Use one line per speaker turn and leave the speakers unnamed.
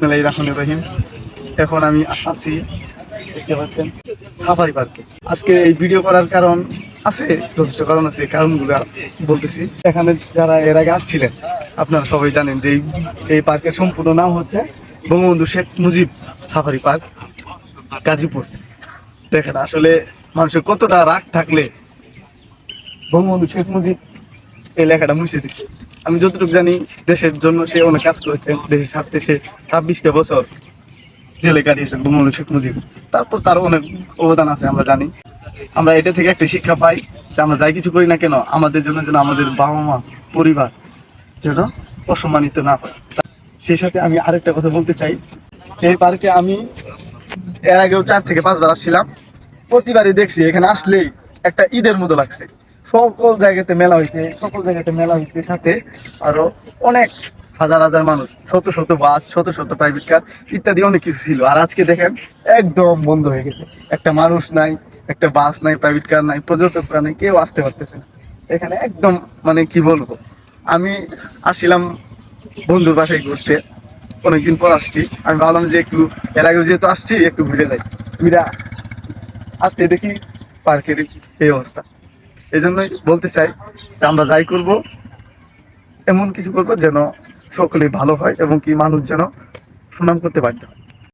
বিসমিল্লাহ রহমান রহিম। এখন আমি আছি দেখতে পাচ্ছেন সাফারি পার্কে। আজকে এই ভিডিও করার কারণ আছে, যথেষ্ট কারণ আছে, কারণগুলো বলতেছি। এখানে যারা এর আগে আসছিলেন, আপনারা সবাই জানেন যে এই- পার্কের সম্পূর্ণ নাম হচ্ছে বঙ্গবন্ধু শেখ মুজিব সাফারি পার্ক, গাজীপুর। দেখেন, আসলে মানুষের কতটা রাগ থাকলে বঙ্গবন্ধু শেখ মুজিব এই লেখাটা মুছে দিচ্ছে আমি যতটুকু জানি, দেশের জন্য সে অনেক কাজ করেছেন দেশের স্বার্থে সে ছাব্বিশটা বছর জেলে কাটিয়েছেন বঙ্গবন্ধু শেখ মুজিব। তারপর তার অনেক অবদান আছে, আমরা জানি। আমরা এটা থেকে একটা শিক্ষা পাই যে আমরা যাই কিছু করি না কেন, আমাদের জন্য যেন আমাদের বাবা মা পরিবার যেন অসম্মানিত না হয়। সেই সাথে আমি আরেকটা কথা বলতে চাই। এই পার্কে আমি এর আগেও চার থেকে পাঁচবার আসছিলাম। প্রতিবারই দেখছি, এখানে আসলেই একটা ঈদের মতো লাগছে। সকল জায়গাতে মেলা হয়েছে, সকল জায়গাতে মেলা হয়েছে সাথে আরও অনেক হাজার হাজার মানুষ, শত শত বাস, শত শত প্রাইভেট কার ইত্যাদি অনেক কিছু ছিল। আর আজকে দেখেন একদম বন্ধ হয়ে গেছে। একটা মানুষ নাই, একটা বাস নাই প্রাইভেট কার নাই পর্যটকরা নাই, কেউ আসতে পারতেছে না। এখানে একদম মানে কি বলব? আমি আসছিলাম বন্ধুর বাসায় ঘুরতে, অনেকদিন পর আসছি। আমি ভাবলাম যে একটু, এর আগে যেহেতু আসছি, একটু ঘুরে যাই। ঘুরে আসতে দেখি পার্কের এই অবস্থা। এই জন্যই বলতে চাই যে আমরা যাই করব, এমন কিছু করব যেন সকলে ভালো হয় এবং কি মানুষ যেন সুনাম করতে বাধ্য হয়।